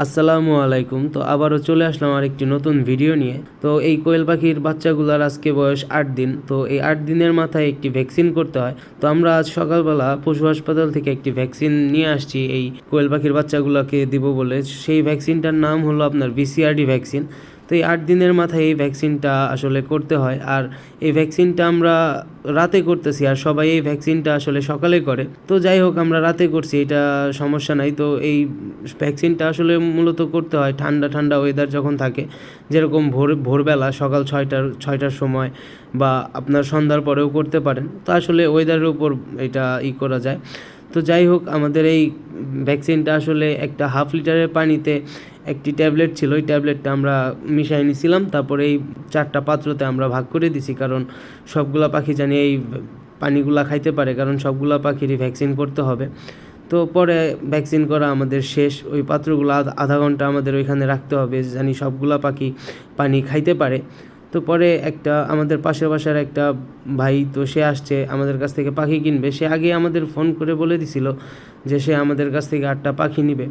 আসসালামু আলাইকুম। তো আবারও চলে আসলাম আর একটি নতুন ভিডিও নিয়ে। তো এই কোয়েল পাখির বাচ্চাগুলোর আজকে বয়স আট দিন। তো এই আট দিনের মাথায় একটি ভ্যাকসিন করতে হয়। তো আমরা আজ সকালবেলা পশু হাসপাতাল থেকে একটি ভ্যাকসিন নিয়ে আসছি এই কোয়েল পাখির বাচ্চাগুলোকে দিব বলে। সেই ভ্যাকসিনটার নাম হলো আপনার বিসিআরডি ভ্যাকসিন। তো এই আট দিনের মাথায় এই ভ্যাকসিনটা আসলে করতে হয়। আর এই ভ্যাকসিনটা আমরা রাতে করতেছি আর সবাই এই ভ্যাকসিনটা আসলে সকালে করে। তো যাই হোক, আমরা রাতে করছি, এটা সমস্যা নাই। তো এই ভ্যাকসিনটা আসলে মূলত করতে হয় ঠান্ডা ঠান্ডা ওয়েদার যখন থাকে, যেরকম ভোর, ভোরবেলা সকাল ছয়টার ছয়টার সময় বা আপনার সন্ধ্যার পরেও করতে পারেন, তো আসলে ওয়েদারের উপর এটা ই করা যায়। তো যাই হোক, আমাদের এই ভ্যাকসিনটা আসলে একটা হাফ লিটারের পানিতে একটি ট্যাবলেট ছিল, ওই ট্যাবলেটটা আমরা মিশাই নিছিলাম, তারপরে এই চারটা পাত্রতে আমরা ভাগ করে দিছি, কারণ সবগুলা পাখি জানি এই পানিগুলা খাইতে পারে, কারণ সবগুলা পাখিরই ভ্যাকসিন করতে হবে। তো পরে ভ্যাকসিন করা আমাদের শেষ, ওই পাত্রগুলো আধা- ঘণ্টা আমাদের ওইখানে রাখতে হবে, জানি সবগুলা পাখি পানি খাইতে পারে। তো পরে একটা, আমাদের পাশের বাসার একটা ভাই তো সে আসছে, আমাদের কাছ থেকে পাখি কিনবে, সে আগে আমাদের ফোন করে বলে দিছিল যে সে আমাদের কাছ থেকে আটটা পাখি নিবে।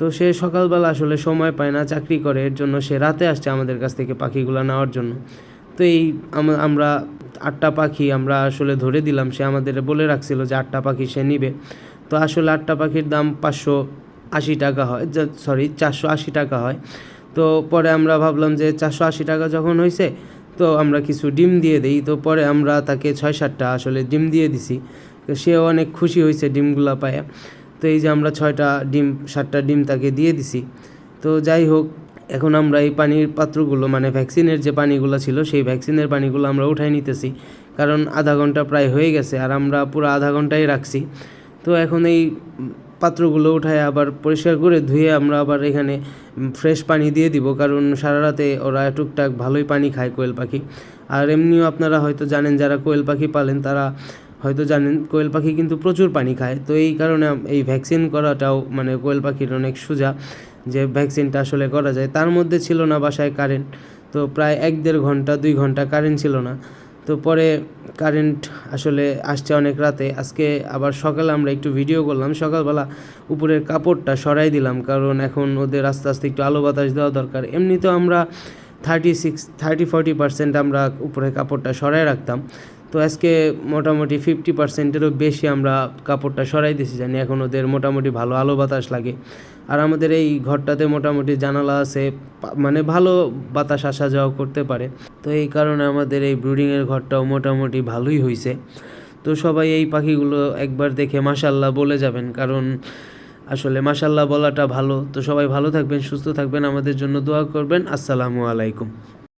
তো সে সকালবেলা আসলে সময় পায় না, চাকরি করে। এর জন্য সে রাতে আসছে আমাদের কাছ থেকে পাখিগুলো নেওয়ার জন্য। তো এই আমরা আটটা পাখি আমরা আসলে ধরে দিলাম, সে আমাদের বলে রাখছিল যে আটটা পাখি সে নিবে। তো আসলে আটটা পাখির দাম পাঁচশো আশি টাকা হয় সরি চারশো আশি টাকা হয়। তো পরে আমরা ভাবলাম যে চারশো আশি টাকা যখন হয়েছে তো আমরা কিছু ডিম দিয়ে দিই। তো পরে আমরা তাকে ছয় সাতটা আসলে ডিম দিয়ে দিছি। তো সেও অনেক খুশি হয়েছে ডিমগুলো পায় তো এই যে আমরা ছয়টা ডিম, সাতটা ডিম তাকে দিয়ে দিছি। তো যাই হোক, এখন আমরা এই পানির পাত্রগুলো মানে ভ্যাকসিনের যে পানিগুলো ছিল, সেই ভ্যাকসিনের পানিগুলো আমরা উঠাই নিতেছি। কারণ আধা ঘণ্টা প্রায় হয়ে গেছে, আর আমরা পুরো আধা ঘন্টাই রাখছি। তো এখন এই পাত্রগুলো উঠায় আবার পরিষ্কার করে ধুয়ে আমরা আবার এখানে ফ্রেশ পানি দিয়ে দিব, কারণ সারা রাতে ওরা টুকটাক ভালোই পানি খায় কোয়েল পাখি। আর এমনিও আপনারা হয়তো জানেন, যারা কোয়েল পাখি পালেন, তারা হয়তো জানেন, কোয়েল পাখি কিন্তু প্রচুর পানি খায়। তো এই কারণে এই ভ্যাকসিন করাটাও মানে কোয়েল পাখির অনেক সোজা যে ভ্যাকসিনটা আসলে করা যায়। তার মধ্যে ছিল না বাসায় কারেন্ট তো প্রায় এক দেড় ঘণ্টা, দুই ঘণ্টা কারেন্ট ছিল না। তো পরে কারেন্ট আসলে আসছে অনেক রাতে। আজকে আবার সকালে আমরা একটু ভিডিও করলাম। সকালবেলা উপরের কাপড়টা সরাই দিলাম, কারণ এখন ওদের আস্তে আস্তে একটু আলো বাতাস দেওয়া দরকার। এমনিতেও আমরা thirty six thirty forty percent আমরা উপরের কাপড়টা সরাই রাখতাম। তো আজকে মোটামুটি ফিফটি পার্সেন্টেরও বেশি আমরা কাপড়টা সরাই দিছি জানি, এখন ওদের মোটামুটি ভালো আলো বাতাস লাগে। আর আমাদের এই ঘরটাতে মোটামুটি জানালা আছে মানে ভালো বাতাস আসা যাওয়া করতে পারে। তো এই কারণে আমাদের এই ব্রুডিংয়ের ঘরটাও মোটামুটি ভালোই হয়েছে তো সবাই এই পাখিগুলো একবার দেখে মাসাল্লাহ বলে যাবেন, কারণ আসলে মাসাল্লাহ বলাটা ভালো। তো সবাই ভালো থাকবেন, সুস্থ থাকবেন, আমাদের জন্য দোয়া করবেন। আসসালামু আলাইকুম।